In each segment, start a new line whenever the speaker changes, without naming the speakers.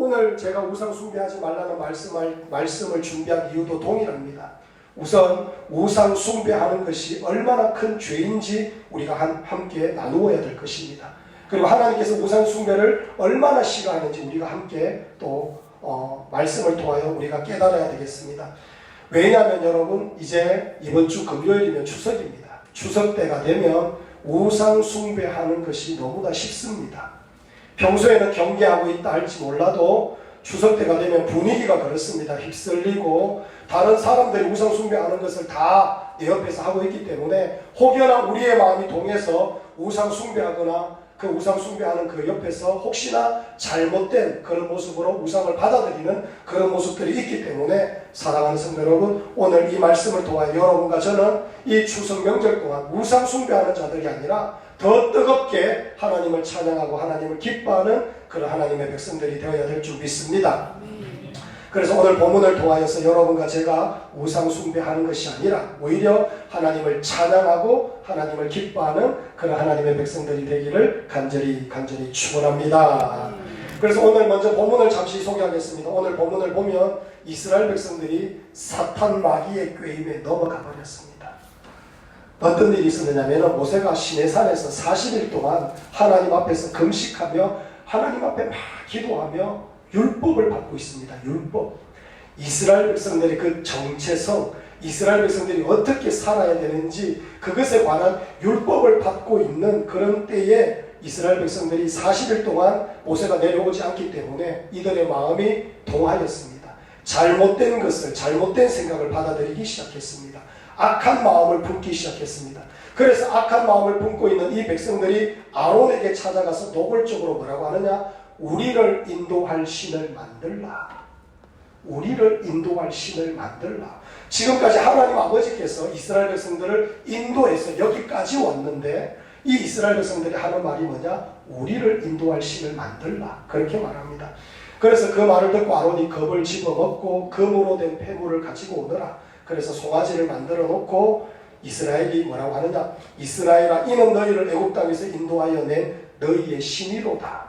오늘 제가 우상 숭배하지 말라는 말씀을, 말씀을 준비한 이유도 동일합니다. 우선 우상 숭배하는 것이 얼마나 큰 죄인지 우리가 한- 함께 나누어야 될 것입니다. 그리고 하나님께서 우상 숭배를 얼마나 싫어하는지 우리가 함께 또 어, 말씀을 통하여 우리가 깨달아야 되겠습니다. 왜냐하면 여러분 이제 이번 주 금요일이면 추석입니다. 추석 때가 되면 우상 숭배하는 것이 너무나 쉽습니다. 평소에는 경계하고 있다 할지 몰라도 추석 때가 되면 분위기가 그렇습니다. 휩쓸리고 다른 사람들이 우상 숭배하는 것을 다 내 옆에서 하고 있기 때문에 혹여나 우리의 마음이 동해서 우상 숭배하거나 그 우상 숭배하는 그 옆에서 혹시나 잘못된 그런 모습으로 우상을 받아들이는 그런 모습들이 있기 때문에 사랑하는 성도 여러분 오늘 이 말씀을 통하여 여러분과 저는 이 추석 명절 동안 우상 숭배하는 자들이 아니라 더 뜨겁게 하나님을 찬양하고 하나님을 기뻐하는 그런 하나님의 백성들이 되어야 될 줄 믿습니다. 그래서 오늘 본문을 통하여서 여러분과 제가 우상 숭배하는 것이 아니라 오히려 하나님을 찬양하고 하나님을 기뻐하는 그런 하나님의 백성들이 되기를 간절히 간절히 축원합니다. 그래서 오늘 먼저 본문을 잠시 소개하겠습니다. 오늘 본문을 보면 이스라엘 백성들이 사탄 마귀의 꾀임에 넘어가 버렸습니다. 어떤 일이 있었느냐면 모세가 시내산에서 40일 동안 하나님 앞에서 금식하며 하나님 앞에 막 기도하며 율법을 받고 있습니다. 율법. 이스라엘 백성들의 그 정체성, 이스라엘 백성들이 어떻게 살아야 되는지 그것에 관한 율법을 받고 있는 그런 때에 이스라엘 백성들이 40일 동안 모세가 내려오지 않기 때문에 이들의 마음이 동하였습니다. 잘못된 것을, 잘못된 생각을 받아들이기 시작했습니다. 악한 마음을 품기 시작했습니다. 그래서 악한 마음을 품고 있는 이 백성들이 아론에게 찾아가서 노골적으로 뭐라고 하느냐? 우리를 인도할 신을 만들라. 우리를 인도할 신을 만들라. 지금까지 하나님 아버지께서 이스라엘 백성들을 인도해서 여기까지 왔는데 이 이스라엘 백성들이 하는 말이 뭐냐? 우리를 인도할 신을 만들라. 그렇게 말합니다. 그래서 그 말을 듣고 아론이 겁을 집어먹고 금으로 된 폐물을 가지고 오너라. 그래서 송아지를 만들어 놓고 이스라엘이 뭐라고 하느냐? 이스라엘아 이는 너희를 애굽 땅에서 인도하여 낸 너희의 신이로다.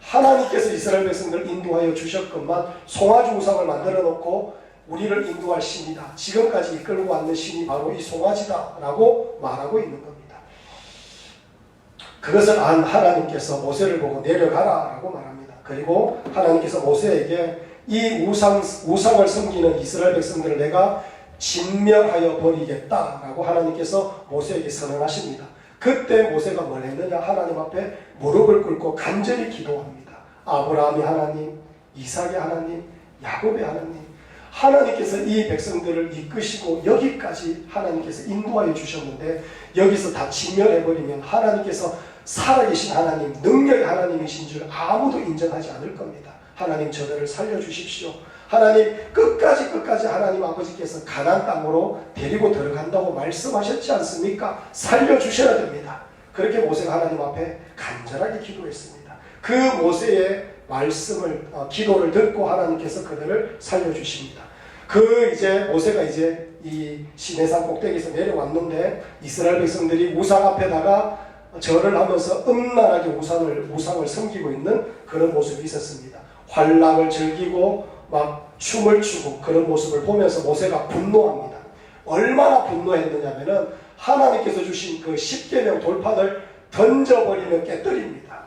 하나님께서 이스라엘 백성들을 인도하여 주셨건만 송아지 우상을 만들어 놓고 우리를 인도할 신이다. 지금까지 이끌고 왔는 신이 바로 이 송아지다라고 말하고 있는 겁니다. 그것을 안 하나님께서 모세를 보고 내려가라라고 말합니다. 그리고 하나님께서 모세에게 이 우상 우상을 섬기는 이스라엘 백성들을 내가 진멸하여 버리겠다라고 하나님께서 모세에게 선언하십니다. 그때 모세가 뭘 했느냐? 하나님 앞에 무릎을 꿇고 간절히 기도합니다. 아브라함이 하나님, 이삭의 하나님, 야곱의 하나님. 하나님께서 이 백성들을 이끄시고 여기까지 하나님께서 인도하여 주셨는데 여기서 다 진멸해버리면 하나님께서 살아계신 하나님, 능력의 하나님이신 줄 아무도 인정하지 않을 겁니다. 하나님 저들을 살려주십시오. 하나님 끝까지 끝까지 하나님 아버지께서 가난 땅으로 데리고 들어간다고 말씀하셨지 않습니까? 살려주셔야 됩니다. 그렇게 모세가 하나님 앞에 간절하게 기도했습니다. 그 모세의 말씀을 어, 기도를 듣고 하나님께서 그들을 살려주십니다. 그 이제 모세가 이제 이 시내산 꼭대기에서 내려왔는데 이스라엘 백성들이 우상 앞에다가 절을 하면서 음란하게 우상을 우상을 섬기고 있는 그런 모습이 있었습니다. 환락을 즐기고 막 춤을 추고 그런 모습을 보면서 모세가 분노합니다. 얼마나 분노했느냐면은 하나님께서 주신 그 십계명 돌판을 던져버리며 깨뜨립니다.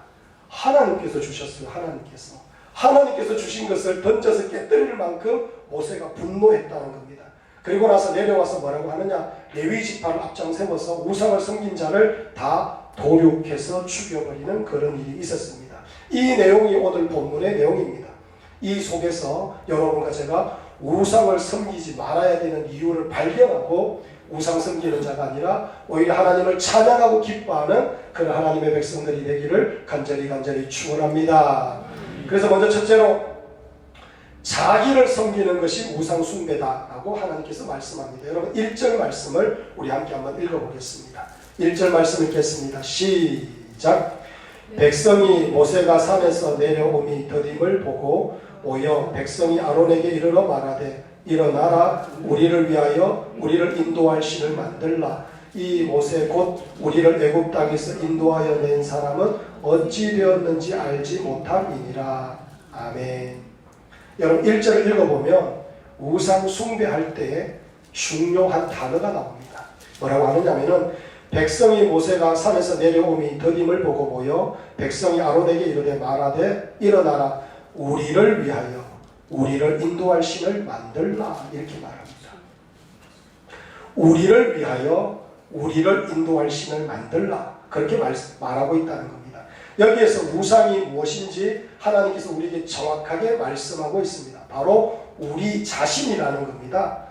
하나님께서 주셨어요. 하나님께서 하나님께서 주신 것을 던져서 깨뜨릴 만큼 모세가 분노했다는 겁니다. 그리고 나서 내려와서 뭐라고 하느냐 레위 지파를 앞장 세워서 우상을 섬긴 자를 다 도륙해서 죽여버리는 그런 일이 있었습니다. 이 내용이 오늘 본문의 내용입니다. 이 속에서 여러분과 제가 우상을 섬기지 말아야 되는 이유를 발견하고 우상 섬기는 자가 아니라 오히려 하나님을 찬양하고 기뻐하는 그런 하나님의 백성들이 되기를 간절히 간절히 축원합니다. 그래서 먼저 첫째로 자기를 섬기는 것이 우상 숭배다라고 하나님께서 말씀합니다. 여러분 1절 말씀을 우리 함께 한번 읽어보겠습니다. 1절 말씀 읽겠습니다. 시작. 백성이 모세가 산에서 내려오미 더딤을 보고 오여 백성이 아론에게 이르러 말하되 일어나라 우리를 위하여 우리를 인도할 신을 만들라 이 모세 곧 우리를 애굽 땅에서 인도하여 낸 사람은 어찌 되었는지 알지 못함이니라 아멘. 여러분 1절을 읽어보면 우상 숭배할 때 중요한 단어가 나옵니다. 뭐라고 하느냐면은 백성이 모세가 산에서 내려오니 더딤을 보고 보여 백성이 아론에게 이르되 말하되 일어나라 우리를 위하여 우리를 인도할 신을 만들라 이렇게 말합니다. 우리를 위하여 우리를 인도할 신을 만들라 그렇게 말, 말하고 있다는 겁니다. 여기에서 우상이 무엇인지 하나님께서 우리에게 정확하게 말씀하고 있습니다. 바로 우리 자신이라는 겁니다.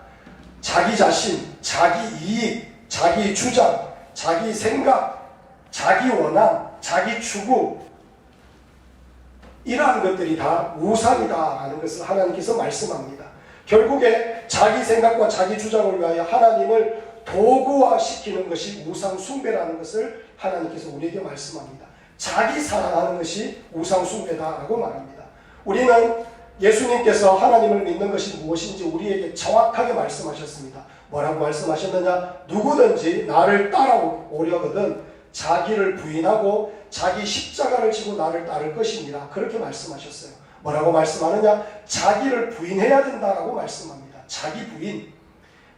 자기 자신, 자기 이익, 자기 주장, 자기 생각, 자기 원함, 자기 추구 이러한 것들이 다 우상이다라는 것을 하나님께서 말씀합니다. 결국에 자기 생각과 자기 주장을 위하여 하나님을 도구화시키는 것이 우상 숭배라는 것을 하나님께서 우리에게 말씀합니다. 자기 사랑하는 것이 우상 숭배다라고 말합니다. 우리는 예수님께서 하나님을 믿는 것이 무엇인지 우리에게 정확하게 말씀하셨습니다. 뭐라고 말씀하셨느냐? 누구든지 나를 따라오려거든 자기를 부인하고 자기 십자가를 지고 나를 따를 것이니라 그렇게 말씀하셨어요. 뭐라고 말씀하느냐? 자기를 부인해야 된다라고 말씀합니다. 자기 부인.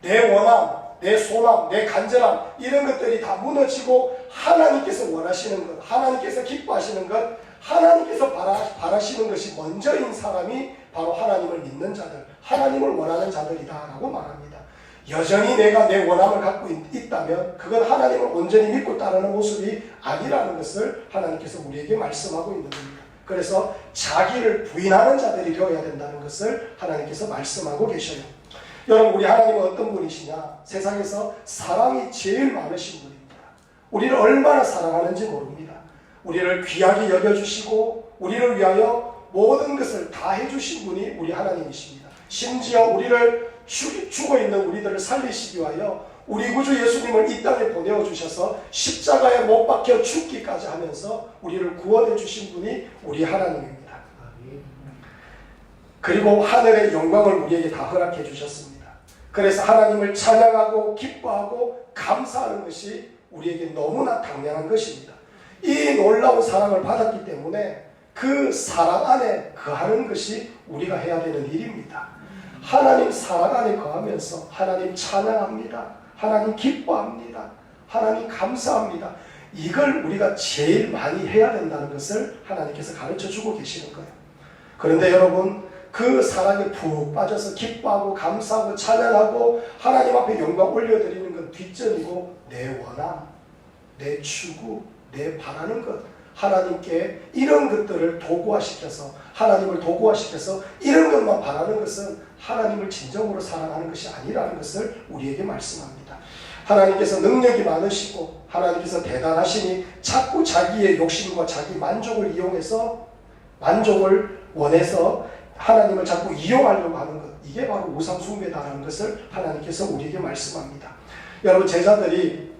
내 원함, 내 소망, 내 간절함 이런 것들이 다 무너지고 하나님께서 원하시는 것, 하나님께서 기뻐하시는 것, 하나님께서 바라, 바라시는 것이 먼저인 사람이 바로 하나님을 믿는 자들, 하나님을 원하는 자들이다라고 말합니다. 여전히 내가 내 원함을 갖고 있, 다면 그건 하나님을 온전히 믿고 따르는 모습이 아니라는 것을 하나님께서 우리에게 말씀하고 있는 겁니다. 그래서 자기를 부인하는 자들이 되어야 된다는 것을 하나님께서 말씀하고 계셔요. 여러분 우리 하나님은 어떤 분이시냐? 세상에서 사랑이 제일 많으신 분입니다. 우리를 얼마나 사랑하는지 모릅니다. 우리를 귀하게 여겨주시고 우리를 위하여 모든 것을 다 해주신 분이 우리 하나님이십니다. 심지어 우리를 죽, 죽어 있는 우리들을 살리시기 위하여 우리 구주 예수님을 이 땅에 보내어 주셔서 십자가에 못 박혀 죽기까지 하면서 우리를 구원해 주신 분이 우리 하나님입니다. 그리고 하늘의 영광을 우리에게 다 허락해 주셨습니다. 그래서 하나님을 찬양하고 기뻐하고 감사하는 것이 우리에게 너무나 당연한 것입니다. 이 놀라운 사랑을 받았기 때문에 그 사랑 안에 거하는 것이 우리가 해야 되는 일입니다. 하나님 사랑 안에 거하면서 하나님 찬양합니다. 하나님 기뻐합니다. 하나님 감사합니다. 이걸 우리가 제일 많이 해야 된다는 것을 하나님께서 가르쳐 주고 계시는 거예요. 그런데 여러분, 그 사랑에 푹 빠져서 기뻐하고 감사하고 찬양하고 하나님 앞에 영광 올려드리는 건 뒷전이고 내 원함, 내 추구, 내 바라는 것 하나님께 이런 것들을 도구화시켜서 하나님을 도구화시켜서 이런 것만 바라는 것은 하나님을 진정으로 사랑하는 것이 아니라는 것을 우리에게 말씀합니다. 하나님께서 능력이 많으시고 하나님께서 대단하시니 자꾸 자기의 욕심과 자기 만족을 이용해서 만족을 원해서 하나님을 자꾸 이용하려고 하는 것 이게 바로 우상 숭배다라는 것을 하나님께서 우리에게 말씀합니다. 여러분 제자들이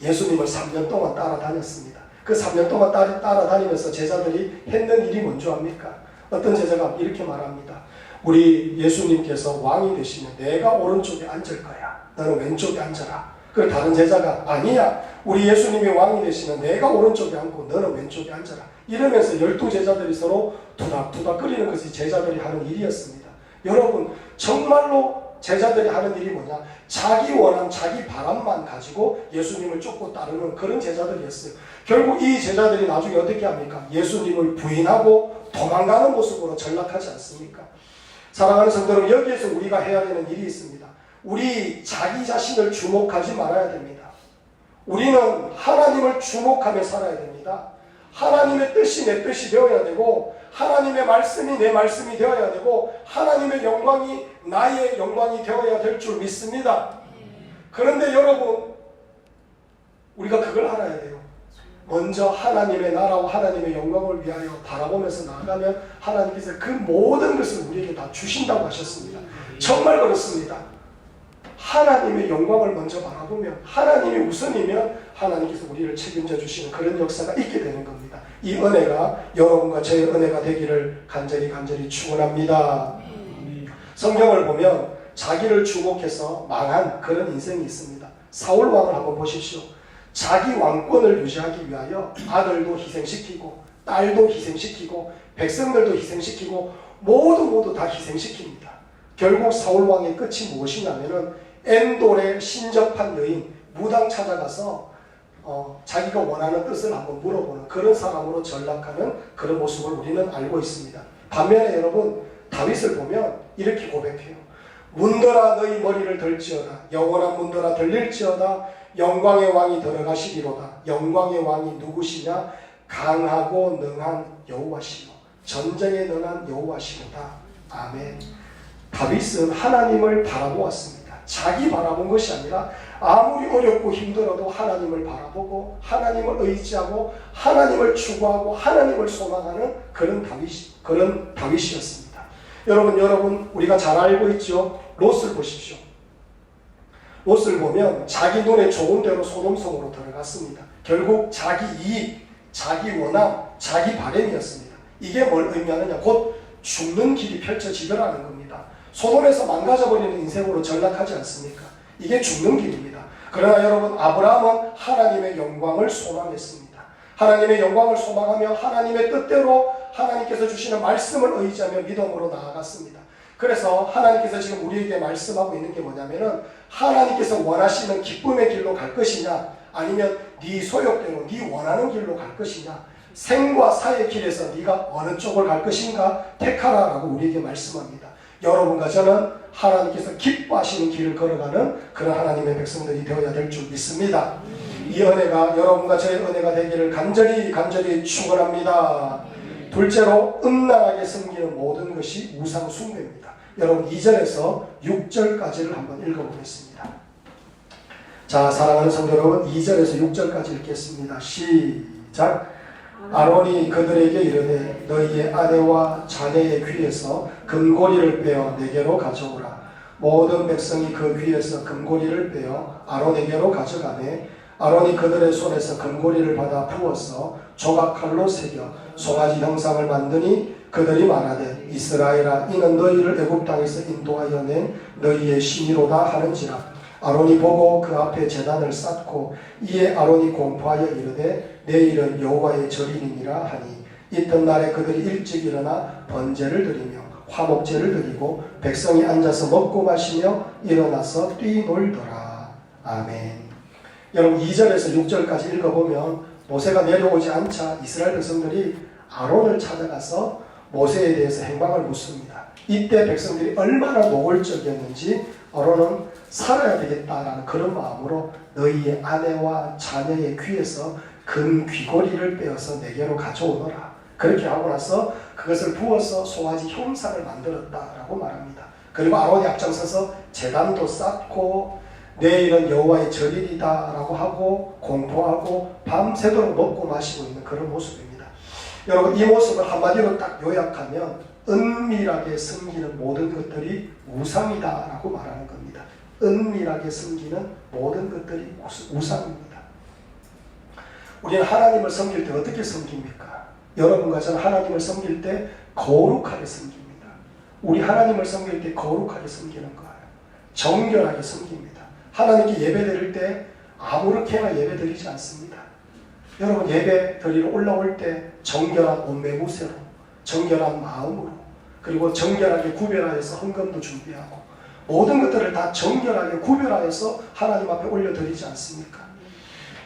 예수님을 3년 동안 따라다녔습니다. 그 3년 동안 따라, 따라다니면서 제자들이 했는 일이 뭔지 압니까? 어떤 제자가 이렇게 말합니다. 우리 예수님께서 왕이 되시면 내가 오른쪽에 앉을 거야. 너는 왼쪽에 앉아라. 그 다른 제자가 아니야. 우리 예수님이 왕이 되시면 내가 오른쪽에 앉고 너는 왼쪽에 앉아라. 이러면서 열두 제자들이 서로 투닥투닥 끓이는 것이 제자들이 하는 일이었습니다. 여러분 정말로 제자들이 하는 일이 뭐냐? 자기 원함, 자기 바람만 가지고 예수님을 쫓고 따르는 그런 제자들이었어요. 결국 이 제자들이 나중에 어떻게 합니까? 예수님을 부인하고 도망가는 모습으로 전락하지 않습니까? 사랑하는 성도 여러분, 여기에서 우리가 해야 되는 일이 있습니다. 우리 자기 자신을 주목하지 말아야 됩니다. 우리는 하나님을 주목하며 살아야 됩니다. 하나님의 뜻이 내 뜻이 되어야 되고 하나님의 말씀이 내 말씀이 되어야 되고 하나님의 영광이 나의 영광이 되어야 될 줄 믿습니다. 그런데 여러분 우리가 그걸 알아야 돼요. 먼저 하나님의 나라와 하나님의 영광을 위하여 바라보면서 나아가면 하나님께서 그 모든 것을 우리에게 다 주신다고 하셨습니다. 정말 그렇습니다. 하나님의 영광을 먼저 바라보면 하나님이 우선이면 하나님께서 우리를 책임져 주시는 그런 역사가 있게 되는 겁니다. 이 은혜가 여러분과 제 은혜가 되기를 간절히 간절히 축원합니다. 성경을 보면 자기를 주목해서 망한 그런 인생이 있습니다. 사울 왕을 한번 보십시오. 자기 왕권을 유지하기 위하여 아들도 희생시키고 딸도 희생시키고 백성들도 희생시키고 모두 모두 다 희생시킵니다. 결국 사울 왕의 끝이 무엇이냐면은 엔돌에 신접한 여인 무당 찾아가서 어, 자기가 원하는 뜻을 한번 물어보는 그런 사람으로 전락하는 그런 모습을 우리는 알고 있습니다. 반면에 여러분 다윗을 보면 이렇게 고백해요. 문더라 너희 머리를 들지어다. 영원한 문더라 들릴지어다. 영광의 왕이 들어가시리로다. 영광의 왕이 누구시냐? 강하고 능한 여호와시요 전쟁에 능한 여호와시로다. 아멘. 다윗은 하나님을 바라보았습니다 자기 바라본 것이 아니라 아무리 어렵고 힘들어도 하나님을 바라보고 하나님을 의지하고 하나님을 추구하고 하나님을 소망하는 그런 다윗 그런 다윗이었습니다. 여러분 여러분 우리가 잘 알고 있죠. 롯을 보십시오. 롯을 보면 자기 눈에 좋은 대로 소돔성으로 들어갔습니다. 결국 자기 이익, 자기 원함, 자기 바램이었습니다. 이게 뭘 의미하느냐? 곧 죽는 길이 펼쳐지더라는 겁니다. 소돔에서 망가져버리는 인생으로 전락하지 않습니까? 이게 죽는 길입니다. 그러나 여러분 아브라함은 하나님의 영광을 소망했습니다. 하나님의 영광을 소망하며 하나님의 뜻대로 하나님께서 주시는 말씀을 의지하며 믿음으로 나아갔습니다. 그래서 하나님께서 지금 우리에게 말씀하고 있는 게 뭐냐면은 하나님께서 원하시는 기쁨의 길로 갈 것이냐 아니면 네 소욕대로 네 원하는 길로 갈 것이냐 생과 사의 길에서 네가 어느 쪽을 갈 것인가 택하라라고 우리에게 말씀합니다. 여러분과 저는 하나님께서 기뻐하시는 길을 걸어가는 그런 하나님의 백성들이 되어야 될 줄 믿습니다. 이 은혜가 여러분과 저의 은혜가 되기를 간절히 간절히 축원합니다. 둘째로 음란하게 섬기는 모든 것이 우상 숭배입니다. 여러분 2절에서 6절까지를 한번 읽어보겠습니다. 자 사랑하는 성도 여러분 2절에서 6절까지 읽겠습니다. 시작 아론이 그들에게 이르되 너희의 아내와 자녀의 귀에서 금고리를 빼어 내게로 가져오라. 모든 백성이 그 귀에서 금고리를 빼어 아론에게로 가져가매 아론이 그들의 손에서 금고리를 받아 부어서 조각칼로 새겨 송아지 형상을 만드니 그들이 말하되 이스라엘아 이는 너희를 애굽 땅에서 인도하여 낸 너희의 신이로다 하는지라 아론이 보고 그 앞에 제단을 쌓고 이에 아론이 공포하여 이르되 내일은 여호와의 절일이니라 하니 있던 날에 그들이 일찍 일어나 번제를 드리며 화목제를 드리고 백성이 앉아서 먹고 마시며 일어나서 뛰놀더라 아멘 여러분 2절에서 6절까지 읽어보면 모세가 내려오지 않자 이스라엘 백성들이 아론을 찾아가서 모세에 대해서 행방을 묻습니다. 이때 백성들이 얼마나 노골적이었는지 아론은 살아야 되겠다라는 그런 마음으로 너희의 아내와 자녀의 귀에서 금 귀고리를 빼어서 내게로 가져오너라. 그렇게 하고 나서 그것을 부어서 송아지 형상을 만들었다라고 말합니다. 그리고 아론이 앞장서서 재단도 쌓고 내일은 여호와의 절일이다라고 하고 공포하고 밤새도록 먹고 마시고 있는 그런 모습입니다. 여러분 이 모습을 한마디로 딱 요약하면 은밀하게 숨기는 모든 것들이 우상이다라고 말하는 겁니다. 은밀하게 숨기는 모든 것들이 우상입니다. 우리는 하나님을 섬길 때 어떻게 섬깁니까? 여러분과 저는 하나님을 섬길 때 거룩하게 섬깁니다. 우리 하나님을 섬길 때 거룩하게 섬기는 거예요. 정결하게 섬깁니다. 하나님께 예배 드릴 때 아무렇게나 예배 드리지 않습니다. 여러분 예배 드리러 올라올 때 정결한 옷매무새로 정결한 마음으로 그리고 정결하게 구별하여서 헌금도 준비하고 모든 것들을 다 정결하게 구별하여서 하나님 앞에 올려드리지 않습니까?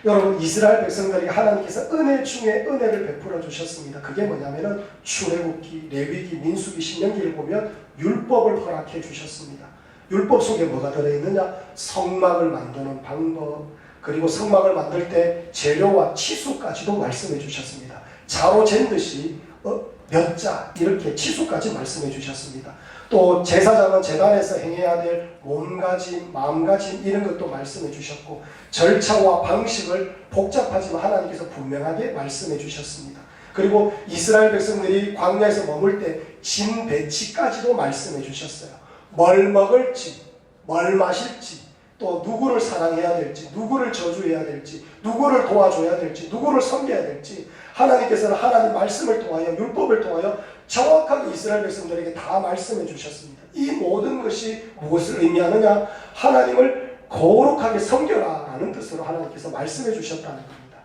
여러분 이스라엘 백성들이 하나님께서 은혜 중에 은혜를 베풀어 주셨습니다. 그게 뭐냐면은 출애굽기, 레위기, 민수기, 신명기를 보면 율법을 허락해 주셨습니다. 율법 속에 뭐가 들어 있느냐? 성막을 만드는 방법, 그리고 성막을 만들 때 재료와 치수까지도 말씀해 주셨습니다. 자로 잰 듯이 어, 몇 자 이렇게 치수까지 말씀해 주셨습니다. 또 제사장은 재단에서 행해야 될 몸가짐, 마음가짐 이런 것도 말씀해 주셨고 절차와 방식을 복잡하지만 하나님께서 분명하게 말씀해 주셨습니다. 그리고 이스라엘 백성들이 광야에서 머물 때짐 배치까지도 말씀해 주셨어요. 뭘 먹을지, 뭘 마실지, 또 누구를 사랑해야 될지, 누구를 저주해야 될지, 누구를 도와줘야 될지, 누구를 섬겨야 될지, 하나님께서는 하나님 말씀을 통하여, 율법을 통하여 정확하게 이스라엘 백성들에게 다 말씀해 주셨습니다. 이 모든 것이 무엇을 의미하느냐? 하나님을 거룩하게 섬겨라. 살아가라는 뜻으로 하나님께서 말씀해 주셨다는 겁니다.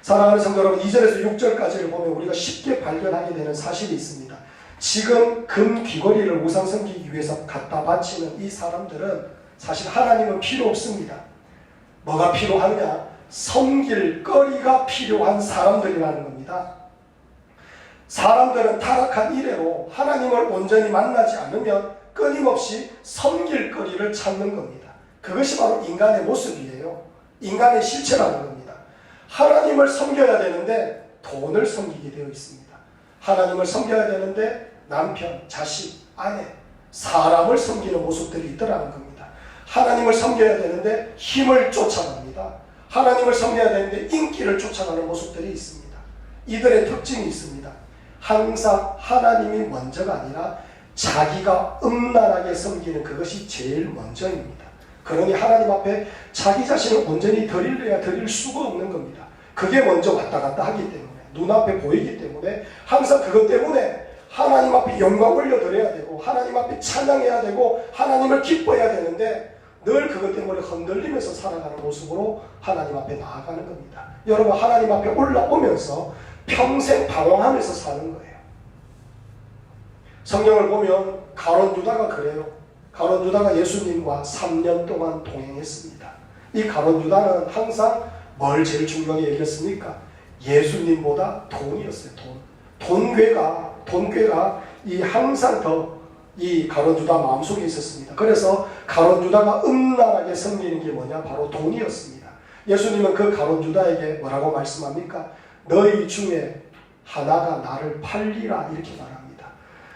사랑하는 성도 여러분, 2절에서 6절까지를 보면 우리가 쉽게 발견하게 되는 사실이 있습니다. 지금 금 귀걸이를 우상 섬기기 위해서 갖다 바치는 이 사람들은 사실 하나님은 필요 없습니다. 뭐가 필요하냐? 섬길 거리가 필요한 사람들이라는 겁니다. 사람들은 타락한 이래로 하나님을 온전히 만나지 않으면 끊임없이 섬길 거리를 찾는 겁니다. 그것이 바로 인간의 모습이에요. 인간의 실체라는 겁니다. 하나님을 섬겨야 되는데 돈을 섬기게 되어 있습니다. 하나님을 섬겨야 되는데 남편, 자식, 아내, 사람을 섬기는 모습들이 있더라는 겁니다. 하나님을 섬겨야 되는데 힘을 쫓아갑니다. 하나님을 섬겨야 되는데 인기를 쫓아가는 모습들이 있습니다. 이들의 특징이 있습니다. 항상 하나님이 먼저가 아니라 자기가 음란하게 섬기는 그것이 제일 먼저입니다. 그러니 하나님 앞에 자기 자신을 온전히 드리려야 드릴 수가 없는 겁니다. 그게 먼저 왔다 갔다 하기 때문에 눈앞에 보이기 때문에 항상 그것 때문에 하나님 앞에 영광 올려드려야 되고 하나님 앞에 찬양해야 되고 하나님을 기뻐해야 되는데 늘 그것 때문에 흔들리면서 살아가는 모습으로 하나님 앞에 나아가는 겁니다. 여러분 하나님 앞에 올라오면서 평생 방황하면서 사는 거예요. 성경을 보면 가론 유다가 그래요. 가론 유다가 예수님과 3년 동안 동행했습니다. 이 가론 유다는 항상 뭘 제일 중요하게 여겼습니까? 예수님보다 돈이었어요. 돈. 돈괴가 돈괴가 이 항상 더 이 가론 유다 마음속에 있었습니다. 그래서 가론 유다가 음란하게 섬기는 게 뭐냐? 바로 돈이었습니다. 예수님은 그 가론 유다에게 뭐라고 말씀합니까? 너희 중에 하나가 나를 팔리라 이렇게 말합니다.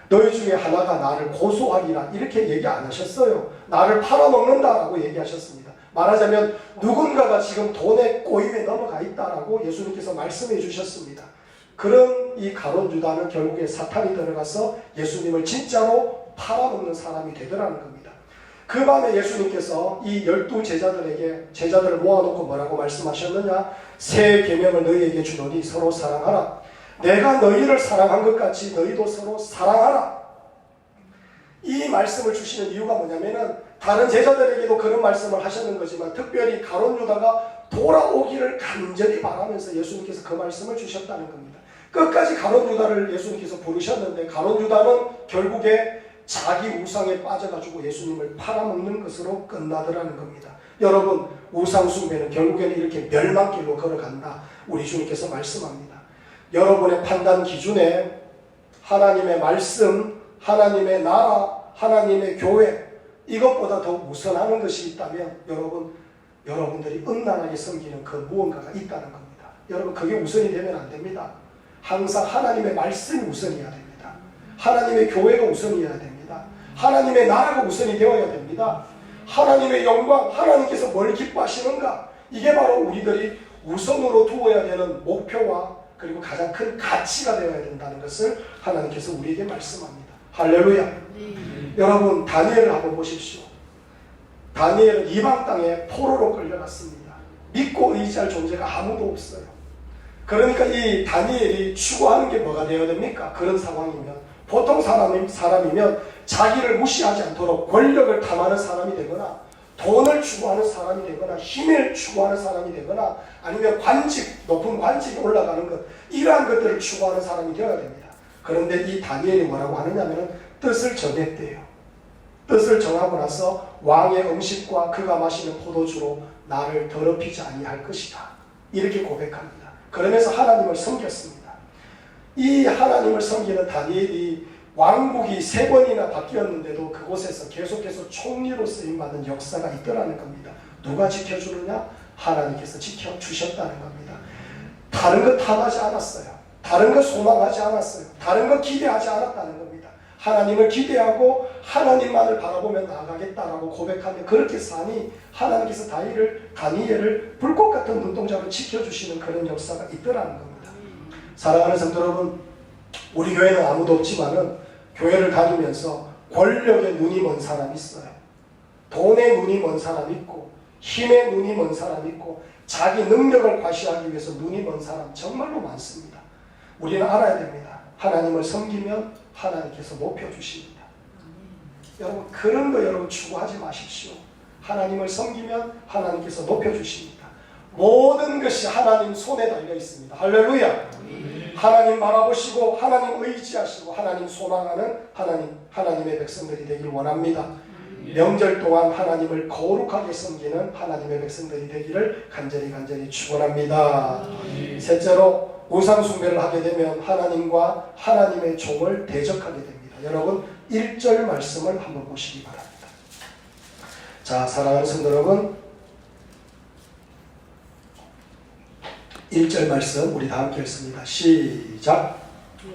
너희 중에 하나가 나를 고소하리라 이렇게 얘기 안 하셨어요. 나를 팔아먹는다라고 얘기하셨습니다. 말하자면 누군가가 지금 돈의 꼬임에 넘어가 있다라고 예수님께서 말씀해 주셨습니다. 그런 이 가론 유다는 결국에 사탄이 들어가서 예수님을 진짜로 팔아먹는 사람이 되더라는 겁니다. 그 밤에 예수님께서 이 열두 제자들에게 제자들을 모아놓고 뭐라고 말씀하셨느냐? 새 계명을 너희에게 주노니 서로 사랑하라. 내가 너희를 사랑한 것 같이 너희도 서로 사랑하라. 이 말씀을 주시는 이유가 뭐냐면은 다른 제자들에게도 그런 말씀을 하셨는 거지만 특별히 가론 유다가 돌아오기를 간절히 바라면서 예수님께서 그 말씀을 주셨다는 겁니다. 끝까지 가론 유다를 예수님께서 부르셨는데 가론 유다는 결국에 자기 우상에 빠져가지고 예수님을 팔아먹는 것으로 끝나더라는 겁니다. 여러분 우상 숭배는 결국에는 이렇게 멸망길로 걸어간다. 우리 주님께서 말씀합니다. 여러분의 판단 기준에 하나님의 말씀, 하나님의 나라, 하나님의 교회 이것보다 더 우선하는 것이 있다면 여러분 여러분들이 음란하게 섬기는 그 무언가가 있다는 겁니다. 여러분 그게 우선이 되면 안 됩니다. 항상 하나님의 말씀이 우선이어야 됩니다. 하나님의 교회가 우선이어야 됩니다. 하나님의 나라가 우선이 되어야 됩니다. 하나님의 영광, 하나님께서 뭘 기뻐하시는가? 이게 바로 우리들이 우선으로 두어야 되는 목표와 그리고 가장 큰 가치가 되어야 된다는 것을 하나님께서 우리에게 말씀합니다. 할렐루야. 여러분 다니엘을 한번 보십시오. 다니엘은 이방 땅에 포로로 끌려갔습니다. 믿고 의지할 존재가 아무도 없어요. 그러니까 이 다니엘이 추구하는 게 뭐가 되어야 됩니까? 그런 상황이면 보통 사람이, 사람이면 자기를 무시하지 않도록 권력을 탐하는 사람이 되거나 돈을 추구하는 사람이 되거나 힘을 추구하는 사람이 되거나 아니면 관직, 높은 관직에 올라가는 것 이러한 것들을 추구하는 사람이 되어야 됩니다. 그런데 이 다니엘이 뭐라고 하느냐면 뜻을 정했대요. 뜻을 정하고 나서 왕의 음식과 그가 마시는 포도주로 나를 더럽히지 아니할 것이다. 이렇게 고백합니다. 그러면서 하나님을 섬겼습니다. 이 하나님을 섬기는 다니엘이 왕국이 세 번이나 바뀌었는데도 그곳에서 계속해서 총리로 쓰임받은 역사가 있더라는 겁니다. 누가 지켜주느냐? 하나님께서 지켜주셨다는 겁니다. 다른 것 탐하지 않았어요. 다른 것 소망하지 않았어요. 다른 것 기대하지 않았다는 겁니다. 하나님을 기대하고 하나님만을 바라보며 나아가겠다라고 고백하며 그렇게 사니 하나님께서 다니엘을 불꽃 같은 눈동자로 지켜주시는 그런 역사가 있더라는 겁니다. 사랑하는 성도 여러분, 우리 교회는 아무도 없지만은 교회를 다니면서 권력의 눈이 먼 사람 있어요. 돈의 눈이 먼 사람 있고 힘의 눈이 먼 사람 있고 자기 능력을 과시하기 위해서 눈이 먼 사람 정말로 많습니다. 우리는 알아야 됩니다. 하나님을 섬기면 하나님께서 높여 주십니다. 여러분 그런 거 여러분 추구하지 마십시오. 하나님을 섬기면 하나님께서 높여 주십니다. 모든 것이 하나님 손에 달려 있습니다. 할렐루야. 하나님 바라보시고 하나님 의지하시고 하나님 소망하는 하나님 하나님의 백성들이 되길 원합니다. 명절 동안 하나님을 거룩하게 섬기는 하나님의 백성들이 되기를 간절히 간절히 축원합니다. 셋째로 우상 숭배를 하게 되면 하나님과 하나님의 종을 대적하게 됩니다. 여러분 1절 말씀을 한번 보시기 바랍니다. 자, 사랑하는 성도 여러분 1절 말씀 우리 다 함께 읽습니다. 시작.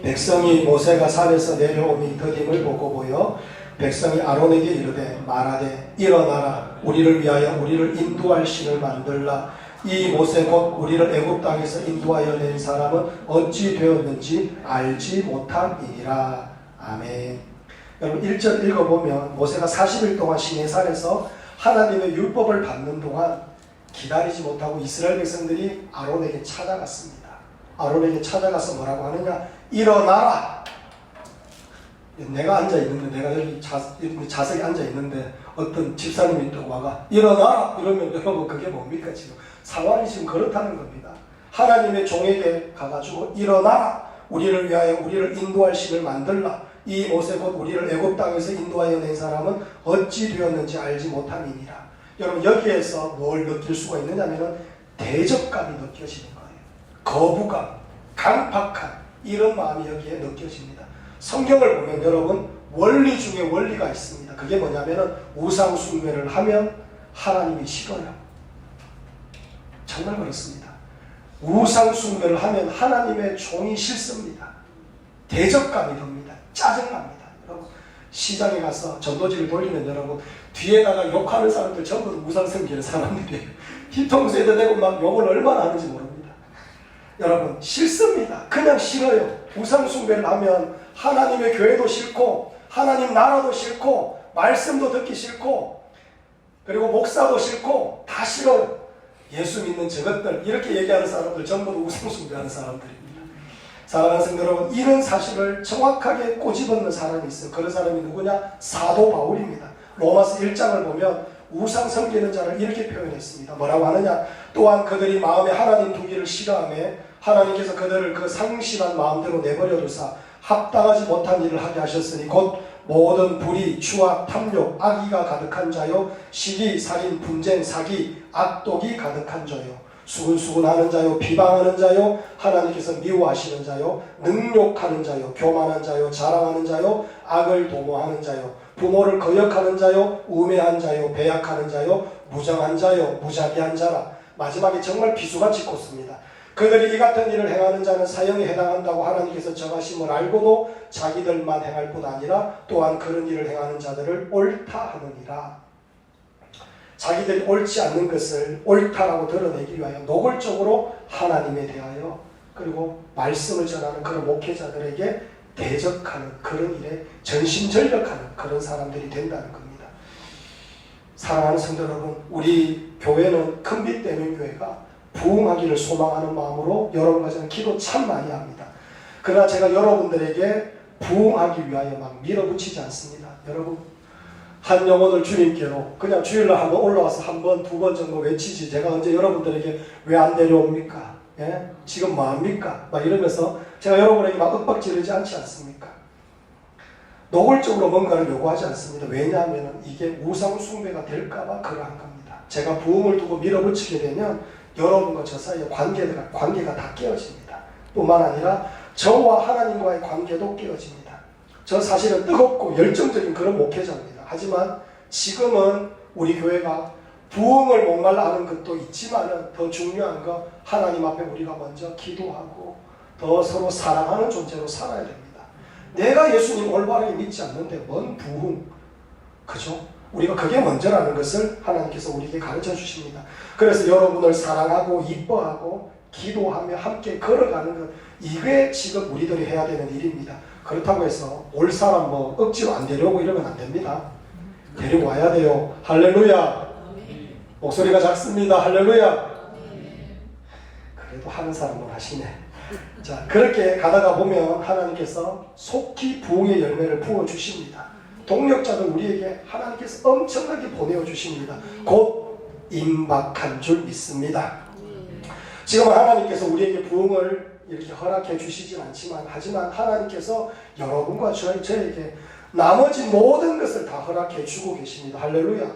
백성이 모세가 산에서 내려오니 더딤을 보고 보여 백성이 아론에게 이르되 말하되 일어나라 우리를 위하여 우리를 인도할 신을 만들라 이 모세 곧 우리를 애굽 땅에서 인도하여 낸 사람은 어찌 되었는지 알지 못함이니라 아멘 여러분 1절 읽어보면 모세가 40일 동안 시내산에서 하나님의 율법을 받는 동안 기다리지 못하고 이스라엘 백성들이 아론에게 찾아갔습니다. 아론에게 찾아가서 뭐라고 하느냐? 일어나라! 내가 앉아 있는데, 내가 여기 자, 자석에 앉아 있는데, 어떤 집사님이 또 와가, 일어나라! 이러면 여러분, 그게 뭡니까, 지금? 상황이 지금 그렇다는 겁니다. 하나님의 종에게 가가지고, 일어나라! 우리를 위하여 우리를 인도할 신을 만들라! 이 모세 곧 우리를 애굽 땅에서 인도하여 낸 사람은 어찌 되었는지 알지 못함이니라. 여러분 여기에서 뭘 느낄 수가 있느냐면은 대적감이 느껴지는 거예요. 거부감, 강팍한 이런 마음이 여기에 느껴집니다. 성경을 보면 여러분 원리 중에 원리가 있습니다. 그게 뭐냐면은 우상 숭배를 하면 하나님이 싫어요. 정말 그렇습니다. 우상 숭배를 하면 하나님의 종이 싫습니다. 대적감이 듭니다. 짜증납니다. 여러분 시장에 가서 전도지를 돌리면 여러분 뒤에다가 욕하는 사람들 전부 우상 섬기는 사람들이에요. 뒤통수에다 대고 막 욕을 얼마나 하는지 모릅니다. 여러분 싫습니다. 그냥 싫어요. 우상 숭배를 하면 하나님의 교회도 싫고 하나님 나라도 싫고 말씀도 듣기 싫고 그리고 목사도 싫고 다 싫어요. 예수 믿는 저것들 이렇게 얘기하는 사람들 전부 우상 숭배하는 사람들입니다. 사랑하는 성도 여러분 이런 사실을 정확하게 꼬집었는 사람이 있어요. 그런 사람이 누구냐? 사도 바울입니다. 로마서 1장을 보면 우상 섬기는 자를 이렇게 표현했습니다. 뭐라고 하느냐? 또한 그들이 마음에 하나님 두기를 싫어하며 하나님께서 그들을 그 상실한 마음대로 내버려 두사 합당하지 못한 일을 하게 하셨으니 곧 모든 불의, 추악, 탐욕, 악의가 가득한 자요 시기, 살인, 분쟁, 사기, 악독이 가득한 자요 수근수근하는 자요 비방하는 자요 하나님께서 미워하시는 자요 능욕하는 자요 교만한 자요 자랑하는 자요 악을 도모하는 자요 부모를 거역하는 자요 우매한 자요 배약하는 자요 무정한 자요 무자비한 자라 마지막에 정말 비수같이 꽂습니다. 그들이 이 같은 일을 행하는 자는 사형에 해당한다고 하나님께서 정하심을 알고도 자기들만 행할 뿐 아니라 또한 그런 일을 행하는 자들을 옳다 하느니라. 자기들이 옳지 않는 것을 옳다라고 드러내기 위하여 노골적으로 하나님에 대하여 그리고 말씀을 전하는 그런 목회자들에게 대적하는 그런 일에 전심전력하는 그런 사람들이 된다는 겁니다. 사랑하는 성도 여러분, 우리 교회는 큰빛 대면 교회가 부흥하기를 소망하는 마음으로 여러분과 저는 기도 참 많이 합니다. 그러나 제가 여러분들에게 부흥하기 위하여 막 밀어붙이지 않습니다. 여러분, 한 영혼을 주님께로 그냥 주일날 한번 올라와서 한 번, 두 번 정도 외치지. 제가 언제 여러분들에게 왜 안 내려옵니까? 예? 지금 뭐합니까? 막 이러면서 제가 여러분에게 막 윽박 지르지 않지 않습니까? 노골적으로 뭔가를 요구하지 않습니다. 왜냐하면 이게 우상 숭배가 될까봐 그러한 겁니다. 제가 부흥을 두고 밀어붙이게 되면 여러분과 저 사이의 관계가, 관계가 다 깨어집니다. 뿐만 아니라 저와 하나님과의 관계도 깨어집니다. 저 사실은 뜨겁고 열정적인 그런 목회자입니다. 하지만 지금은 우리 교회가 부흥을 목말라 하는 것도 있지만은 더 중요한 거 하나님 앞에 우리가 먼저 기도하고 더 서로 사랑하는 존재로 살아야 됩니다. 내가 예수님 올바르게 믿지 않는데 뭔 부흥 그죠? 우리가 그게 먼저라는 것을 하나님께서 우리에게 가르쳐 주십니다. 그래서 여러분을 사랑하고 이뻐하고 기도하며 함께 걸어가는 것 이게 지금 우리들이 해야 되는 일입니다. 그렇다고 해서 올 사람 뭐 억지로 안 데려오고 이러면 안 됩니다. 데리고 와야 돼요. 할렐루야. 목소리가 작습니다. 할렐루야. 그래도 하는 사람은 하시네. 자, 그렇게 가다가 보면 하나님께서 속히 부흥의 열매를 부어 주십니다. 동력자들 우리에게 하나님께서 엄청나게 보내어 주십니다. 곧 임박한 줄 믿습니다. 지금 하나님께서 우리에게 부흥을 이렇게 허락해 주시진 않지만 하지만 하나님께서 여러분과 저, 저에게 나머지 모든 것을 다 허락해 주고 계십니다. 할렐루야.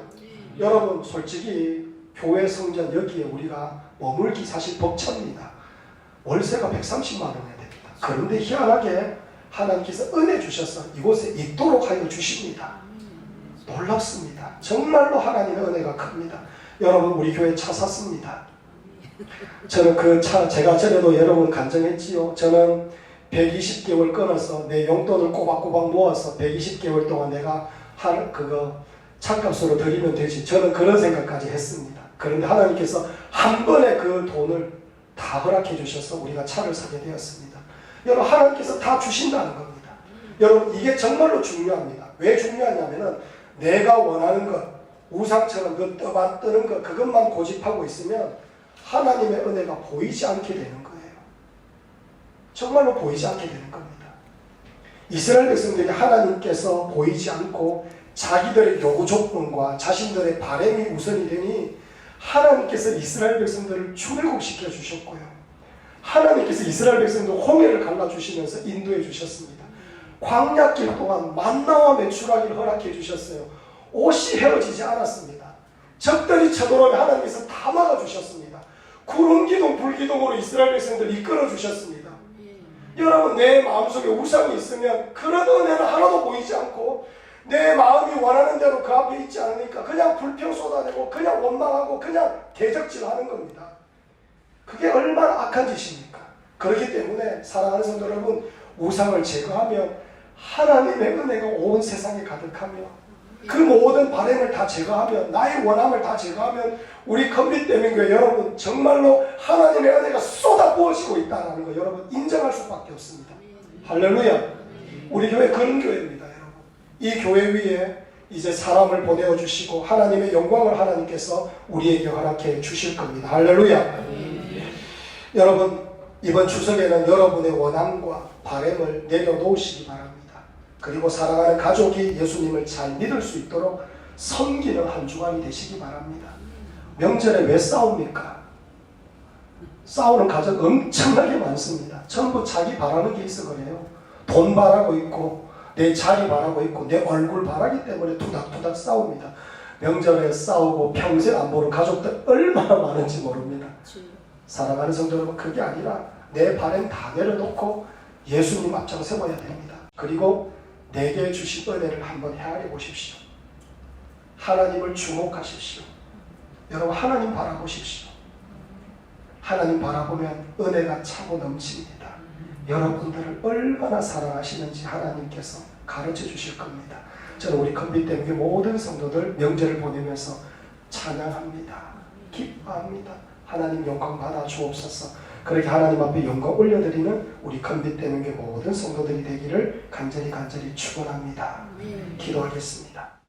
여러분 솔직히 교회 성전 여기에 우리가 머물기 사실 벅찹니다. 월세가 130만 원이 됩니다. 그런데 희한하게 하나님께서 은혜 주셔서 이곳에 있도록 하여 주십니다. 놀랍습니다. 정말로 하나님의 은혜가 큽니다. 여러분 우리 교회 차 샀습니다. 저는 그 차 제가 전에도 여러 번 간증했지요. 저는 120개월 끊어서 내 용돈을 꼬박꼬박 모아서 120개월 동안 내가 할 그거 차값으로 드리면 되지. 저는 그런 생각까지 했습니다. 그런데 하나님께서 한 번에 그 돈을 다 허락해 주셔서 우리가 차를 사게 되었습니다. 여러분 하나님께서 다 주신다는 겁니다. 여러분 이게 정말로 중요합니다. 왜 중요하냐면은 내가 원하는 것 우상처럼 그 떠만 뜨는 것 그것만 고집하고 있으면 하나님의 은혜가 보이지 않게 되는 거예요. 정말로 보이지 않게 되는 겁니다. 이스라엘 백성들이 하나님께서 보이지 않고 자기들의 요구 조건과 자신들의 바램이 우선이 되니 하나님께서 이스라엘 백성들을 출애굽시켜 주셨고요. 하나님께서 이스라엘 백성들 홍해를 갈라 주시면서 인도해 주셨습니다. 광야길 동안 만나와 매출하기를 허락해 주셨어요. 옷이 헤어지지 않았습니다. 적들이 쳐들어오면 하나님께서 다 막아 주셨습니다. 구름 기둥 불 기둥으로 이스라엘 백성들 이끌어 주셨습니다. 여러분 내 마음속에 우상이 있으면 그런 은혜는 하나도 보이지 않고 내 마음이 원하는 대로 그 앞에 있지 않으니까 그냥 불평 쏟아내고 그냥 원망하고 그냥 대적질하는 겁니다. 그게 얼마나 악한 짓입니까? 그렇기 때문에 사랑하는 성도 여러분 우상을 제거하면 하나님의 은혜가 온 세상에 가득하며 그 모든 바램을 다 제거하면 나의 원함을 다 제거하면 우리 컴퓨 대민교회 여러분 정말로 하나님의 은혜가 쏟아 부어지고 있다는 거 여러분 인정할 수밖에 없습니다. 할렐루야. 우리 교회 그런 교회입니다. 이 교회 위에 이제 사람을 보내어 주시고 하나님의 영광을 하나님께서 우리에게 허락해 주실 겁니다. 할렐루야. 여러분 이번 추석에는 여러분의 원함과 바램을 내려놓으시기 바랍니다. 그리고 사랑하는 가족이 예수님을 잘 믿을 수 있도록 섬기는 한 주간이 되시기 바랍니다. 명절에 왜 싸웁니까? 싸우는 가족 엄청나게 많습니다. 전부 자기 바라는 게 있어 그래요. 돈 바라고 있고 내 자리 바라고 있고 내 얼굴 바라기 때문에 투닥투닥 싸웁니다. 명절에 싸우고 평생 안 보는 가족들 얼마나 많은지 모릅니다. 사랑하는 성도 여러분 그게 아니라 내 발엔 다 내려놓고 예수님 앞장 세워야 됩니다. 그리고 내게 주신 은혜를 한번 헤아려 보십시오. 하나님을 주목하십시오. 여러분 하나님 바라보십시오. 하나님 바라보면 은혜가 차고 넘칩니다. 여러분들을 얼마나 사랑하시는지 하나님께서 가르쳐 주실 겁니다. 저는 우리 때문에 모든 성도들 명절을 보내면서 찬양합니다. 기뻐합니다. 하나님 영광 받아 주옵소서. 그렇게 하나님 앞에 영광 올려드리는 우리 때문에 모든 성도들이 되기를 간절히 간절히 축원합니다. 기도하겠습니다.